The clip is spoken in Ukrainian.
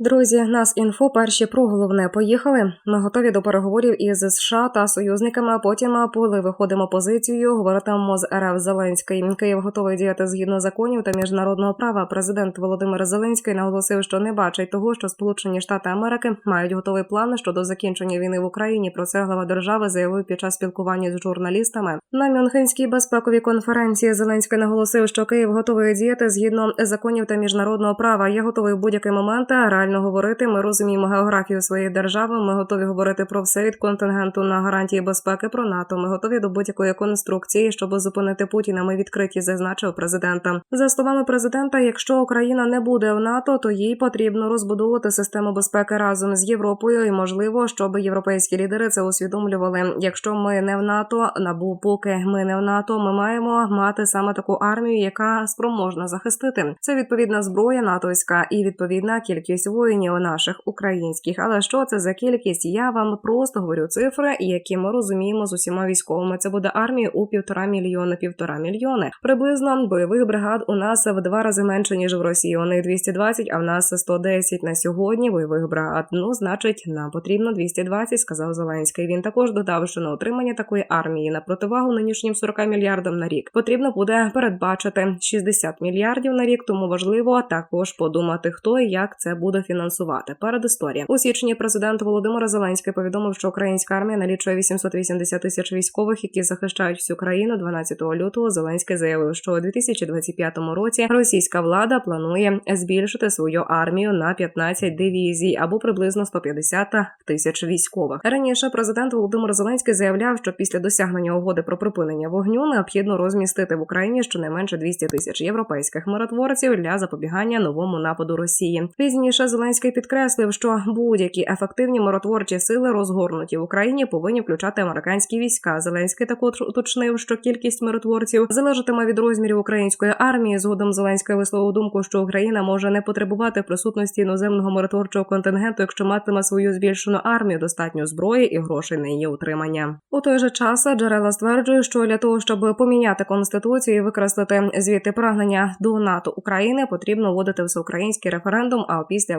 Друзі, нас інфо перші про головне. Поїхали. Ми готові до переговорів із США та союзниками. Потім, коли виходимо позицією, говоритимемо з РФ Зеленський. Київ готовий діяти згідно законів та міжнародного права. Президент Володимир Зеленський наголосив, що не бачить того, що Сполучені Штати Америки мають готовий план щодо закінчення війни в Україні. Про це глава держави заявив під час спілкування з журналістами. На Мюнхенській безпековій конференції Зеленський наголосив, що Київ готовий діяти згідно законів та міжнародного права. Я готовий в будь-який момент реально говорити. Ми розуміємо географію своєї держави. Ми готові говорити про все від контингенту на гарантії безпеки про НАТО. Ми готові до будь-якої конструкції, щоб зупинити Путіна. Ми відкриті, зазначив президента. За словами президента, якщо Україна не буде в НАТО, то їй потрібно розбудовувати систему безпеки разом з Європою. І можливо, щоб європейські лідери це усвідомлювали. Якщо ми не в НАТО, набу поки ми не в НАТО, ми маємо мати саме таку армію, яка спроможна захистити. Це відповідна зброя натовська і відповідна кількість воїнів наших українських. Але що це за кількість? Я вам просто говорю цифри, які ми розуміємо з усіма військовими. Це буде армія у півтора мільйона, півтора мільйони. Приблизно бойових бригад у нас в два рази менше ніж в Росії. У них 220, а в нас 110 на сьогодні. Бойових бригад. Ну, значить, нам потрібно 220, сказав Зеленський. Він також додав, що на отримання такої армії на противагу нинішнім 40 мільярдам на рік потрібно буде передбачити 60 мільярдів на рік. Тому важливо також подумати, хто і як це буде фінансувати. Перед історія у січні президент Володимир Зеленський повідомив, що українська армія налічує 880 тисяч військових, які захищають всю країну. 12 лютого Зеленський заявив, що у 2025 році російська влада планує збільшити свою армію на 15 дивізій або приблизно 150 тисяч військових. Раніше президент Володимир Зеленський заявляв, що після досягнення угоди про припинення вогню необхідно розмістити в Україні щонайменше 200 тисяч європейських миротворців для запобігання новому нападу Росії. Пізніше Зеленський підкреслив, що будь-які ефективні миротворчі сили розгорнуті в Україні повинні включати американські війська. Зеленський також уточнив, що кількість миротворців залежатиме від розмірів української армії. Згодом Зеленський висловив думку, що Україна може не потребувати присутності іноземного миротворчого контингенту, якщо матиме свою збільшену армію, достатньо зброї і грошей на її утримання. У той же час джерела стверджують, що для того, щоб поміняти конституцію і викреслити звідти прагнення до НАТО України, потрібно вводити всеукраїнський референдум, а після